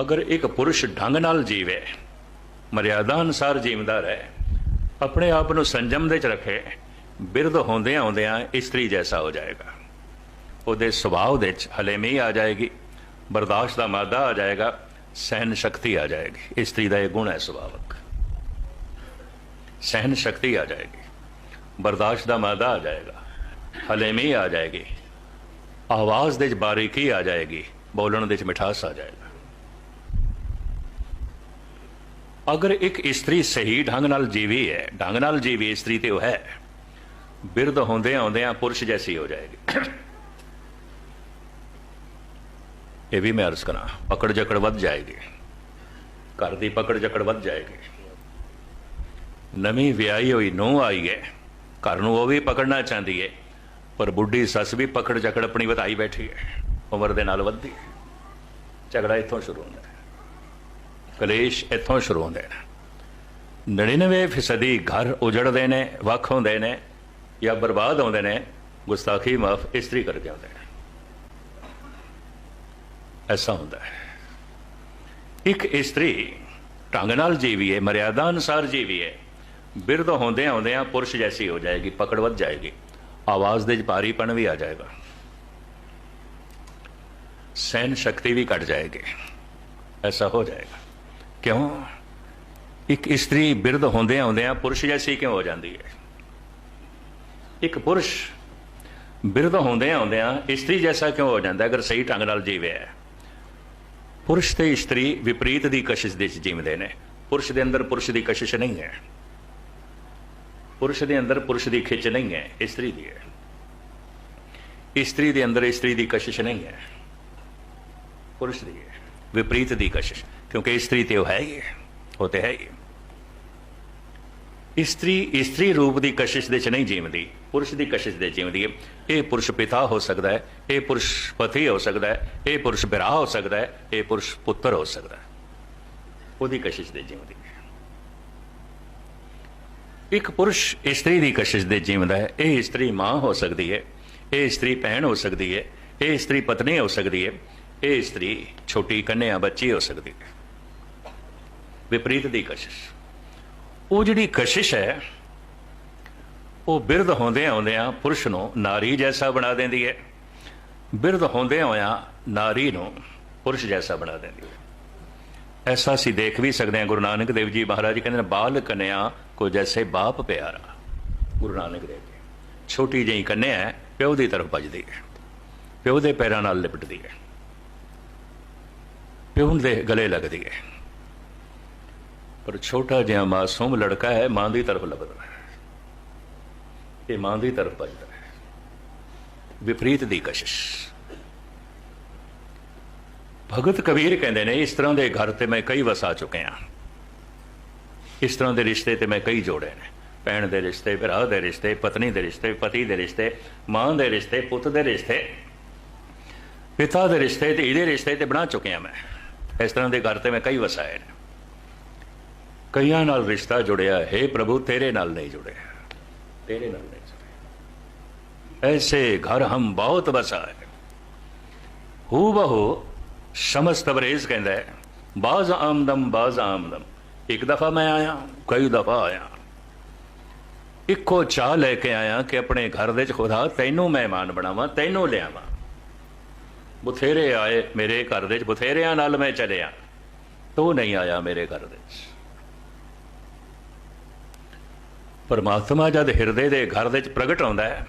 ਅਗਰ ਇੱਕ ਪੁਰਸ਼ ਢੰਗ ਨਾਲ ਜੀਵੇ, ਮਰਿਆਦਾ ਅਨੁਸਾਰ ਜੀਵਦਾ ਰਹੇ, ਆਪਣੇ ਆਪ ਨੂੰ ਸੰਜਮ ਦੇ ਚ ਰੱਖੇ, ਬਿਰਧ ਹੁੰਦਿਆਂ ਹੁੰਦਿਆਂ ਇਸਤਰੀ ਜੈਸਾ ਹੋ ਜਾਏਗਾ। ਉਹਦੇ ਸੁਭਾਅ ਦੇ ਚ ਹਲੇਮੀ ਆ ਜਾਏਗੀ, ਬਰਦਾਸ਼ਤ ਦਾ ਮਾਦਾ ਆ ਜਾਏਗਾ ਸਹਿਨ ਸ਼ਕਤੀ ਆ ਜਾਏਗੀ। ਇਸਤਰੀ ਦਾ ਇਹ ਗੁਣ ਹੈ ਸੁਭਾਵਕ। ਸਹਿਨ ਸ਼ਕਤੀ ਆ ਜਾਏਗੀ, ਬਰਦਾਸ਼ਤ ਦਾ ਮਾਦਾ ਆ ਜਾਏਗਾ ਹਲੇਮੀ ਆ ਜਾਏਗੀ, ਆਵਾਜ਼ ਦੇ ਚ ਬਾਰੀਕੀ ਆ ਜਾਏਗੀ, ਬੋਲਣ ਦੇ ਚ ਮਿਠਾਸ ਆ ਜਾਏਗਾ। ਅਗਰ ਇੱਕ ਇਸਤਰੀ ਸਹੀ ਢੰਗ ਨਾਲ ਜੀਵੀ ਹੈ, ਢੰਗ ਨਾਲ ਜੀਵੀ ਇਸਤਰੀ ਤੇ ਉਹ ਹੈ, ਬਿਰਧ ਹੁੰਦੇ ਆਉਂਦਿਆਂ ਪੁਰਸ਼ ਜੈਸੀ ਹੋ ਜਾਏਗੀ। ਇਹ ਵੀ ਮੈਂ ਅਰਜ਼ ਕਰਾਂ, ਪਕੜ ਜਕੜ ਵੱਧ ਜਾਏਗੀ। ਘਰ ਦੀ ਪਕੜ ਜਕੜ ਵੱਧ ਜਾਏਗੀ। ਨਵੀਂ ਵਿਆਹੀ ਹੋਈ ਨੂੰ ਆਈ ਹੈ, ਘਰ ਨੂੰ ਉਹ ਵੀ ਪਕੜਨਾ ਚਾਹੁੰਦੀ ਹੈ, ਪਰ ਬੁੱਢੀ ਸੱਸ ਵੀ ਪਕੜ ਜਕੜ ਆਪਣੀ ਵਧਾਈ ਬੈਠੀ ਹੈ, ਉਮਰ ਦੇ ਨਾਲ ਵੱਧਦੀ ਹੈ। ਝਗੜਾ ਇੱਥੋਂ ਸ਼ੁਰੂ ਹੁੰਦਾ ਕਲੇਸ਼ ਇੱਥੋਂ ਸ਼ੁਰੂ ਹੁੰਦੇ ਨੇ। 99 ਫੀਸਦੀ ਘਰ ਉਜੜਦੇ ਨੇ, ਵੱਖ ਹੁੰਦੇ ਨੇ ਜਾਂ ਬਰਬਾਦ ਹੁੰਦੇ ਨੇ, ਗੁਸਤਾਖੀ ਮਾਫ ਇਸਤਰੀ ਕਰਕੇ ਹੁੰਦੇ ਨੇ। ਐਸਾ ਹੁੰਦਾ ਹੈ। ਇੱਕ ਇਸਤਰੀ ਢੰਗ ਨਾਲ ਜੀਵੀਏ, ਮਰਿਆਦਾ ਅਨੁਸਾਰ ਜੀਵੀਏ ਹੈ ਬਿਰਧ ਹੁੰਦੇ ਆਉਂਦਿਆਂ ਪੁਰਸ਼ ਜੈਸੀ ਹੋ ਜਾਏਗੀ, ਪਕੜ ਵੱਧ ਜਾਏਗੀ, ਆਵਾਜ਼ ਦੇ ਭਾਰੀਪਣ ਵੀ ਆ ਜਾਏਗਾ। ਸਹਿਨ ਸ਼ਕਤੀ ਵੀ ਘਟ ਜਾਏਗੀ। ਐਸਾ ਹੋ ਜਾਏਗਾ। ਕਿਉਂ? ਇੱਕ ਇਸਤਰੀ ਬਿਰਧ ਹੁੰਦੇ ਆਉਂਦਿਆਂ ਪੁਰਸ਼ ਜੈਸੀ ਕਿਉਂ ਹੋ ਜਾਂਦੀ ਹੈ? ਇੱਕ ਪੁਰਸ਼ ਬਿਰਧ ਹੁੰਦੇ ਆਉਂਦਿਆਂ ਇਸਤਰੀ ਜੈਸਾ ਕਿਉਂ ਹੋ ਜਾਂਦਾ ਅਗਰ ਸਹੀ ਢੰਗ ਨਾਲ ਜੀਵੇ ਹੈ। ਪੁਰਸ਼ ਤੇ ਇਸਤਰੀ ਵਿਪਰੀਤ ਦੀ ਕਸ਼ਿਸ਼ ਦੇ ਵਿੱਚ ਜੀਵਦੇ ਨੇ। ਪੁਰਸ਼ ਦੇ ਅੰਦਰ ਪੁਰਸ਼ ਦੀ ਕਸ਼ਿਸ਼ ਨਹੀਂ ਹੈ। ਪੁਰਸ਼ ਦੇ ਅੰਦਰ ਪੁਰਸ਼ ਦੀ ਖਿੱਚ ਨਹੀਂ ਹੈ। ਇਸਤਰੀ ਦੀ ਹੈ। ਇਸਤਰੀ ਦੇ ਅੰਦਰ ਇਸਤਰੀ ਦੀ ਕਸ਼ਿਸ਼ ਨਹੀਂ ਹੈ। ਪੁਰਸ਼ ਦੀ ਹੈ। ਵਿਪਰੀਤ ਦੀ ਕਸ਼ਿਸ਼। ਕਿਉਂਕਿ ਇਸਤਰੀ ਤੇ ਉਹ ਹੈ ਹੀ ਹੈ ਉਹ ਤੇ ਹੈ ਹੀ ਇਸਤਰੀ ਇਸਤਰੀ ਰੂਪ ਦੀ ਕਸ਼ਿਸ਼ ਦੇ ਚ ਨਹੀਂ ਜੀਵਦੀ ਪੁਰਸ਼ ਦੀ ਕਸ਼ਿਸ਼ ਦੇ ਜੀਵਦੀ ਹੈ ਇਹ ਪੁਰਸ਼ ਪਿਤਾ ਹੋ ਸਕਦਾ ਹੈ ਇਹ ਪੁਰਸ਼ ਪਤੀ ਹੋ ਸਕਦਾ ਹੈ ਇਹ ਪੁਰਸ਼ ਵਿਰਾਹ ਹੋ ਸਕਦਾ ਹੈ ਇਹ ਪੁਰਸ਼ ਪੁੱਤਰ ਹੋ ਸਕਦਾ ਹੈ ਉਹਦੀ ਕਸ਼ਿਸ਼ ਦੇ ਜੀਵਦੀ ਹੈ ਇੱਕ ਪੁਰਸ਼ ਇਸਤਰੀ ਦੀ ਕਸ਼ਿਸ਼ ਦੇ ਜੀਵਦਾ ਹੈ ਇਹ ਇਸਤਰੀ ਮਾਂ ਹੋ ਸਕਦੀ ਹੈ ਇਹ ਇਸਤਰੀ ਭੈਣ ਹੋ ਸਕਦੀ ਹੈ ਇਹ ਇਸਤਰੀ ਪਤਨੀ ਹੋ ਸਕਦੀ ਹੈ ਇਹ ਇਸਤਰੀ ਛੋਟੀ ਕੰਨਿਆ ਬੱਚੀ ਹੋ ਸਕਦੀ ਹੈ ਵਿਪਰੀਤ ਦੀ ਕਸ਼ਿਸ਼। ਉਹ ਜਿਹੜੀ ਕਸ਼ਿਸ਼ ਹੈ, ਉਹ ਬਿਰਧ ਹੁੰਦੇ ਆਉਂਦਿਆਂ ਪੁਰਸ਼ ਨੂੰ ਨਾਰੀ ਜੈਸਾ ਬਣਾ ਦਿੰਦੀ ਹੈ। ਬਿਰਧ ਹੁੰਦੇ ਹੋਇਆਂ ਨਾਰੀ ਨੂੰ ਪੁਰਸ਼ ਜੈਸਾ ਬਣਾ ਦਿੰਦੀ ਹੈ। ਐਸਾ ਅਸੀਂ ਦੇਖ ਵੀ ਸਕਦੇ ਹਾਂ ਗੁਰੂ ਨਾਨਕ ਦੇਵ ਜੀ ਮਹਾਰਾਜ ਕਹਿੰਦੇ ਨੇ, ਬਾਲ ਕਨਿਆ ਕੋ ਜੈਸੇ ਬਾਪ ਪਿਆਰਾ। ਗੁਰੂ ਨਾਨਕ ਦੇਵ ਜੀ, ਛੋਟੀ ਜਿਹੀ ਕੰਨਿਆ ਹੈ, ਪਿਓ ਦੀ ਤਰਫ ਭਜਦੀ ਹੈ। ਪਿਓ ਦੇ ਪੈਰਾਂ ਨਾਲ ਲਿਪਟਦੀ ਹੈ। ਪਿਓ ਦੇ ਗਲੇ ਲੱਗਦੀ ਹੈ। ਪਰ ਛੋਟਾ ਜਿਹਾ ਮਾਸੂਮ ਲੜਕਾ ਹੈ, ਮਾਂ ਦੀ ਤਰਫ ਲੱਭਦਾ ਹੈ। ਇਹ ਮਾਂ ਦੀ ਤਰਫ ਭਜਦਾ ਹੈ। ਵਿਪਰੀਤ ਦੀ ਕਸ਼ਿਸ਼। ਭਗਤ ਕਬੀਰ ਕਹਿੰਦੇ ਨੇ, ਇਸ ਤਰ੍ਹਾਂ ਦੇ ਘਰ ਤੇ ਮੈਂ ਕਈ ਵਸਾ ਚੁੱਕਿਆ ਇਸ ਤਰ੍ਹਾਂ ਦੇ ਰਿਸ਼ਤੇ ਤੇ ਮੈਂ ਕਈ ਜੋੜੇ ਨੇ। ਭੈਣ ਦੇ ਰਿਸ਼ਤੇ, ਭਰਾ ਦੇ ਰਿਸ਼ਤੇ, ਪਤਨੀ ਦੇ ਰਿਸ਼ਤੇ, ਪਤੀ ਦੇ ਰਿਸ਼ਤੇ, ਮਾਂ ਦੇ ਰਿਸ਼ਤੇ, ਪੁੱਤ ਦੇ ਰਿਸ਼ਤੇ, ਪਿਤਾ ਦੇ ਰਿਸ਼ਤੇ ਤੇ ਇਹਦੇ ਰਿਸ਼ਤੇ ਤੇ ਬਣਾ ਚੁੱਕਿਆ ਮੈਂ। ਇਸ ਤਰ੍ਹਾਂ ਦੇ ਘਰ ਤੇ ਮੈਂ ਕਈ ਵਸਾਏ ਨੇ। ਕਈਆਂ ਨਾਲ ਰਿਸ਼ਤਾ ਜੁੜਿਆ, ਹੈ ਪ੍ਰਭੂ, ਤੇਰੇ ਨਾਲ ਨਹੀਂ ਜੁੜਿਆ। ਤੇਰੇ ਨਾਲ ਨਹੀਂ ਜੁੜਿਆ। ਐਸੇ ਘਰ ਹਮ ਬਹੁਤ ਵਸਾਏ ਹੂ। ਬਹੂ ਸ਼ਮਸ ਤਬਰੇਜ਼ ਕਹਿੰਦਾ ਹੈ, ਬਾਜ਼ ਆਮਦਮ ਬਾਜ਼ ਆਮਦਮ। ਇੱਕ ਦਫਾ ਮੈਂ ਆਇਆ, ਕਈ ਦਫਾ ਆਇਆ। ਇੱਕੋ ਚਾਹ ਲੈ ਕੇ ਆਇਆ ਕਿ ਆਪਣੇ ਘਰ ਦੇ ਚ ਖੁਦਾ, ਤੈਨੂੰ ਮਹਿਮਾਨ ਬਣਾਵਾਂ, ਤੈਨੂੰ ਲਿਆਵਾਂ। ਬਥੇਰੇ ਆਏ ਮੇਰੇ ਘਰ ਦੇ ਚ ਬਥੇਰਿਆਂ ਨਾਲ ਮੈਂ ਚਲਿਆ। ਤੂੰ ਨਹੀਂ ਆਇਆ ਮੇਰੇ ਘਰ ਦੇ ਚ ਪਰਮਾਤਮਾ ਜਦ ਹਿਰਦੇ ਦੇ ਘਰ ਦੇ ਵਿੱਚ ਪ੍ਰਗਟ ਹੁੰਦਾ ਹੈ,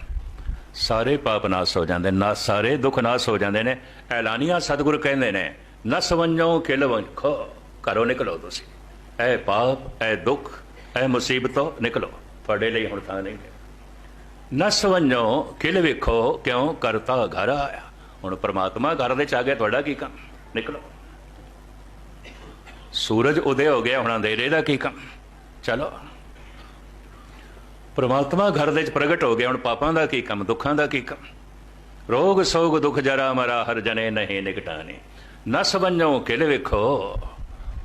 ਸਾਰੇ ਪਾਪ ਨਾਸ ਹੋ ਜਾਂਦੇ ਨਾ ਸਾਰੇ ਦੁੱਖ ਨਾਸ ਹੋ ਜਾਂਦੇ ਨੇ। ਐਲਾਨੀਆਂ ਸਤਿਗੁਰ ਕਹਿੰਦੇ ਨੇ, ਨਾ ਵੰਜੋ ਕਿਲ ਵੰਖੋ, ਘਰੋਂ ਨਿਕਲੋ ਤੁਸੀਂ। ਐ ਪਾਪ, ਐ ਦੁੱਖ, ਐ ਮੁਸੀਬਤੋਂ ਨਿਕਲੋ। ਤੁਹਾਡੇ ਲਈ ਹੁਣ ਤਾਂ ਨਹੀਂ। ਨਾ ਨਸ ਕਿਲ ਵੇਖੋ, ਕਿਉਂ ਕਰਤਾ ਘਰ ਆਇਆ। ਹੁਣ ਪ੍ਰਮਾਤਮਾ ਘਰ ਦੇ ਚ ਆ ਗਿਆ, ਤੁਹਾਡਾ ਕੀ ਕੰਮ? ਨਿਕਲੋ। ਸੂਰਜ ਉਦੇ ਹੋ ਗਿਆ, ਹੁਣ ਅੰਧੇਰੇ ਦਾ ਕੀ ਕੰਮ? ਚਲੋ। ਪ੍ਰਮਾਤਮਾ ਘਰ ਦੇ ਵਿੱਚ ਪ੍ਰਗਟ ਹੋ ਗਿਆ, ਹੁਣ ਪਾਪਾਂ ਦਾ ਕੀ ਕੰਮ, ਦੁੱਖਾਂ ਦਾ ਕੀ ਕੰਮ? ਰੋਗ ਸੋਗ ਦੁੱਖ ਜਰਾ ਮਰਾ, ਹਰ ਜਨੇ ਨਹੀਂ ਨਿਕਟਾਨੇ ਨਸ ਬੰਜੋ ਕਿਲ ਵੇਖੋ,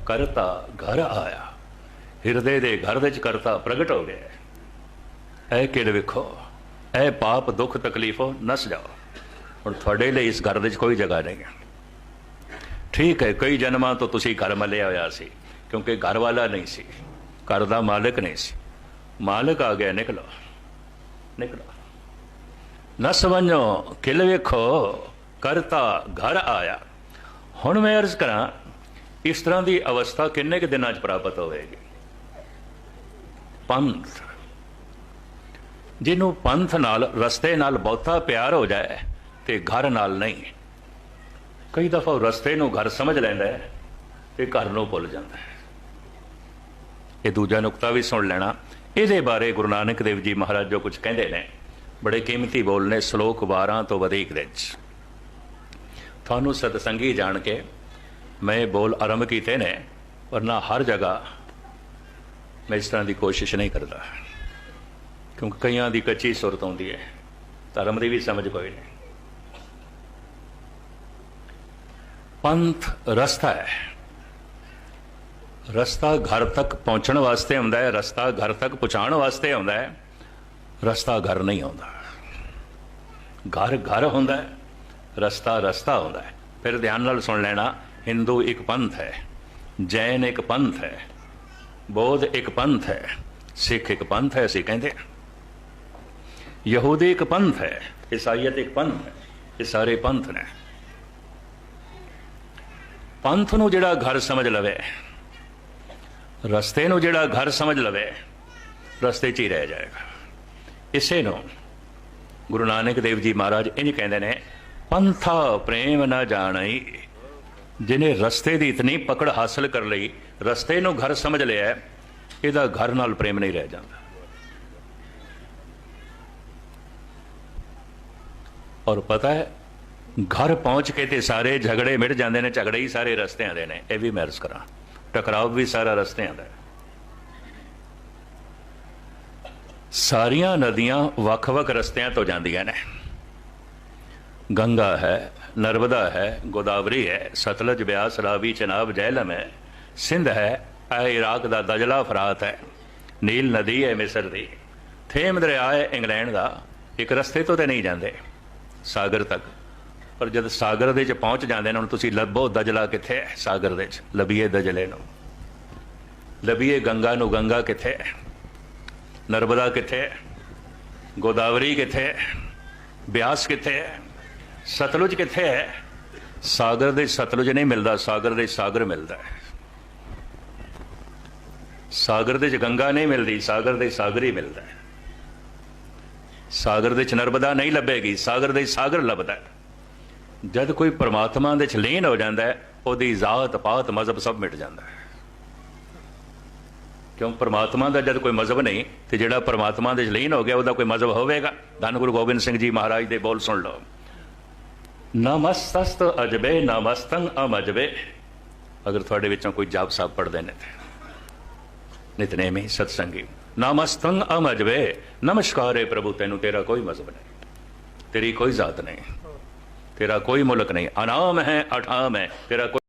ਕਰਤਾ ਘਰ ਆਇਆ। ਹਿਰਦੇ ਦੇ ਘਰ ਦੇ ਵਿੱਚ ਕਰਤਾ ਪ੍ਰਗਟ ਹੋ ਗਿਆ। ਐ ਕਿਲ ਵੇਖੋ, ਐ ਪਾਪ ਦੁੱਖ ਤਕਲੀਫੋ ਨਸ ਜਾਓ। ਹੁਣ ਤੁਹਾਡੇ ਲਈ ਇਸ ਘਰ ਦੇ ਵਿੱਚ ਕੋਈ ਜਗ੍ਹਾ ਨਹੀਂ ਹੈ ਠੀਕ ਹੈ, ਕਈ ਜਨਮਾਂ ਤੋਂ ਤੁਸੀਂ ਘਰ ਮਲਿਆ ਹੋਇਆ ਸੀ, ਕਿਉਂਕਿ ਘਰ ਵਾਲਾ ਨਹੀਂ ਸੀ, ਘਰ ਦਾ ਮਾਲਕ ਨਹੀਂ ਸੀ। ਮਾਲਕ ਆ ਗਿਆ, ਨਿਕਲੋ। ਨਿਕਲੋ। ਨਸ ਵੰਜੋ ਕਿਲ ਵੇਖੋ, ਕਰਤਾ ਘਰ ਆਇਆ। ਹੁਣ ਮੈਂ ਅਰਜ਼ ਕਰਾਂ, ਇਸ ਤਰ੍ਹਾਂ ਦੀ ਅਵਸਥਾ ਕਿੰਨੇ ਕੁ ਦਿਨਾਂ 'ਚ ਪ੍ਰਾਪਤ ਹੋਵੇਗੀ? ਪੰਥ। ਜਿਹਨੂੰ ਪੰਥ ਨਾਲ, ਰਸਤੇ ਨਾਲ ਬਹੁਤਾ ਪਿਆਰ ਹੋ ਜਾਏ, ਤੇ ਘਰ ਨਾਲ ਨਹੀਂ। ਕਈ ਦਫਾ ਰਸਤੇ ਨੂੰ ਘਰ ਸਮਝ ਲੈਂਦਾ ਹੈ, ਤੇ ਘਰ ਨੂੰ ਭੁੱਲ ਜਾਂਦਾ ਹੈ। ਇਹ ਦੂਜਾ ਨੁਕਤਾ ਵੀ ਸੁਣ ਲੈਣਾ। ਇਹਦੇ ਬਾਰੇ ਗੁਰੂ ਨਾਨਕ ਦੇਵ ਜੀ ਮਹਾਰਾਜ ਜੋ ਕੁਝ ਕਹਿੰਦੇ ਨੇ, ਬੜੇ ਕੀਮਤੀ ਬੋਲ ਨੇ ਸ਼ਲੋਕ 12 ਤੋਂ ਵਧੇਕ ਦੇ ਵਿੱਚ। ਤੁਹਾਨੂੰ ਸਤਸੰਗੀ ਜਾਣ ਕੇ ਮੈਂ ਬੋਲ ਆਰੰਭ ਕੀਤੇ ਨੇ, ਵਰਨਾ ਹਰ ਜਗ੍ਹਾ ਮੈਂ ਇਸ ਤਰ੍ਹਾਂ ਦੀ ਕੋਸ਼ਿਸ਼ ਨਹੀਂ ਕਰਦਾ। ਕਿਉਂਕਿ ਕਈਆਂ ਦੀ ਕੱਚੀ ਸੁਰਤ ਆਉਂਦੀ ਹੈ, ਧਰਮ ਦੀ ਵੀ ਸਮਝ ਕੋਈ ਨਹੀਂ। ਪੰਥ ਰਸਤਾ ਹੈ। ਰਸਤਾ ਘਰ ਤੱਕ ਪਹੁੰਚਣ ਵਾਸਤੇ ਆਉਂਦਾ ਹੈ, ਰਸਤਾ ਘਰ ਤੱਕ ਪਹੁੰਚਾਉਣ ਵਾਸਤੇ ਆਉਂਦਾ ਹੈ, ਰਸਤਾ ਘਰ ਨਹੀਂ ਆਉਂਦਾ। ਘਰ ਘਰ ਹੁੰਦਾ ਹੈ, ਰਸਤਾ ਰਸਤਾ ਹੁੰਦਾ ਹੈ। ਫਿਰ ਧਿਆਨ ਨਾਲ ਸੁਣ ਲੈਣਾ ਹਿੰਦੂ ਇੱਕ ਪੰਥ ਹੈ ਜੈਨ ਇੱਕ ਪੰਥ ਹੈ ਬੌਧ ਇੱਕ ਪੰਥ ਹੈ ਸਿੱਖ ਇੱਕ ਪੰਥ ਹੈ, ਅਸੀਂ ਕਹਿੰਦੇ ਯਹੂਦੀ ਇੱਕ ਪੰਥ ਹੈ ਈਸਾਈਅਤ ਇੱਕ ਪੰਥ ਹੈ, ਇਹ ਸਾਰੇ ਪੰਥ ਨੇ। ਪੰਥ ਨੂੰ ਜਿਹੜਾ ਘਰ ਸਮਝ ਲਵੇ ਰਸਤੇ ਨੂੰ ਜਿਹੜਾ ਘਰ ਸਮਝ ਲਵੇ, ਰਸਤੇ 'ਚ ਹੀ ਰਹਿ ਜਾਏਗਾ। ਇਸੇ ਨੂੰ ਗੁਰੂ ਨਾਨਕ ਦੇਵ ਜੀ ਮਹਾਰਾਜ ਇੰਜ ਕਹਿੰਦੇ ਨੇ, ਪੰਥਾ ਪ੍ਰੇਮ ਨਾ ਜਾਣਈ। ਜਿਨੇ ਰਸਤੇ ਦੀ ਇਤਨੀ ਪਕੜ ਹਾਸਲ ਕਰ ਲਈ, ਰਸਤੇ ਨੂੰ ਘਰ ਸਮਝ ਲਿਆ, ਇਹਦਾ ਘਰ ਨਾਲ ਪ੍ਰੇਮ ਨਹੀਂ ਰਹਿ ਜਾਂਦਾ। ਔਰ ਪਤਾ ਹੈ, ਘਰ ਪਹੁੰਚ ਕੇ ਤੇ ਸਾਰੇ ਝਗੜੇ ਮਿਟ ਜਾਂਦੇ ਨੇ, ਝਗੜੇ ਹੀ ਸਾਰੇ ਰਸਤਿਆਂ ਦੇ ਨੇ, ਇਹ ਵੀ ਮੈਂ ਅਰਜ਼ ਕਰਾਂ। ਟਕਰਾਵ ਵੀ ਸਾਰਾ ਰਸਤਿਆਂ ਦਾ ਸਾਰੀਆਂ ਨਦੀਆਂ ਵੱਖ-ਵੱਖ ਰਸਤਿਆਂ ਤੋਂ ਜਾਂਦੀਆਂ ਨੇ। ਗੰਗਾ ਹੈ, ਨਰਮਦਾ ਹੈ, ਗੋਦਾਵਰੀ ਹੈ, ਸਤਲਜ ਬਿਆਸ, ਰਾਵੀ, ਚਨਾਬ, ਜਹਿਲਮ ਹੈ, ਸਿੰਧ ਹੈ, ਇਹ ਇਰਾਕ ਦਾ ਦਜਲਾ ਫਰਾਤ ਹੈ। ਨੀਲ ਨਦੀ ਹੈ ਮਿਸਰ ਦੀ। ਥੇਮ ਦਰਿਆ ਹੈ ਇੰਗਲੈਂਡ ਦਾ। ਇੱਕ ਰਸਤੇ ਤੋਂ ਤੇ ਨਹੀਂ ਜਾਂਦੇ। ਸਾਗਰ ਤੱਕ। ਪਰ ਜਦ ਸਾਗਰ ਦੇ ਚ ਪਹੁੰਚ ਜਾਂਦੇ ਨੇ, ਹੁਣ ਤੁਸੀਂ ਲੱਭੋ ਦਜਲਾ ਕਿੱਥੇ ਹੈ ਸਾਗਰ ਦੇ ਚ? ਲੱਭੀਏ ਦਜਲੇ ਨੂੰ। ਲੱਭੀਏ ਗੰਗਾ ਨੂੰ, ਗੰਗਾ ਕਿੱਥੇ ਹੈ? ਨਰਮਦਾ ਕਿੱਥੇ ਹੈ? ਗੋਦਾਵਰੀ ਕਿੱਥੇ ਹੈ? ਬਿਆਸ ਕਿੱਥੇ ਹੈ? ਸਤਲੁਜ ਕਿੱਥੇ ਹੈ? ਸਾਗਰ ਦੇ ਸਤਲੁਜ ਨਹੀਂ ਮਿਲਦਾ, ਸਾਗਰ ਦੇ ਸਾਗਰ ਮਿਲਦਾ ਹੈ। ਸਾਗਰ ਦੇ ਚ ਗੰਗਾ ਨਹੀਂ ਮਿਲਦੀ, ਸਾਗਰ ਦੇ ਸਾਗਰ ਹੀ ਮਿਲਦਾ ਹੈ। ਸਾਗਰ ਦੇ ਚ ਨਰਮਦਾ ਨਹੀਂ ਲੱਭੇਗੀ, ਸਾਗਰ ਦੇ ਸਾਗਰ ਲੱਭਦਾ ਹੈ। ਜਦ ਕੋਈ ਪਰਮਾਤਮਾ ਦੇ ਚ ਲੀਨ ਹੋ ਜਾਂਦਾ ਹੈ, ਉਹਦੀ ਜ਼ਾਤ, ਪਾਤ, ਮਜ਼ਹਬ ਸਭ ਮਿਟ ਜਾਂਦਾ ਹੈ। ਕਿਉਂ? ਪਰਮਾਤਮਾ ਦਾ ਜਦ ਕੋਈ ਮਜ਼ਹਬ ਨਹੀਂ, ਤੇ ਜਿਹੜਾ ਪਰਮਾਤਮਾ ਦੇ ਚ ਲੀਨ ਹੋ ਗਿਆ, ਉਹਦਾ ਕੋਈ ਮਜ਼ਹਬ ਹੋਵੇਗਾ? ਧੰਨ ਗੁਰੂ ਗੋਬਿੰਦ ਸਿੰਘ ਜੀ ਮਹਾਰਾਜ ਦੇ ਬੋਲ ਸੁਣ ਲਓ। ਨਮਸਤਸਤ ਅਜਬੇ, ਨਮਸਤੰ ਅਮਜਬੇ। ਅਗਰ ਤੁਹਾਡੇ ਵਿੱਚੋਂ ਕੋਈ ਜਾਪ ਸਾਹਿਬ ਪੜਦੇ ਨੇ ਤੇ। ਨਿਤਨੇਮੀ, ਸਤਸੰਗੀ। ਨਮਸਤੰ ਅਮਜਬੇ। ਨਮਸਕਾਰੇ ਪ੍ਰਭੂ, ਤੈਨੂੰ ਤੇਰਾ ਕੋਈ ਮਜ਼ਹਬ ਨਹੀਂ। ਤੇਰੀ ਕੋਈ ਜ਼ਾਤ ਨਹੀਂ। ਤੇਰਾ ਕੋਈ ਮੁਲਕ ਨਹੀਂ। ਅਨਾਮ ਹੈ ਅਠਾਮ ਹੈ ਤੇਰਾ ਕੋਈ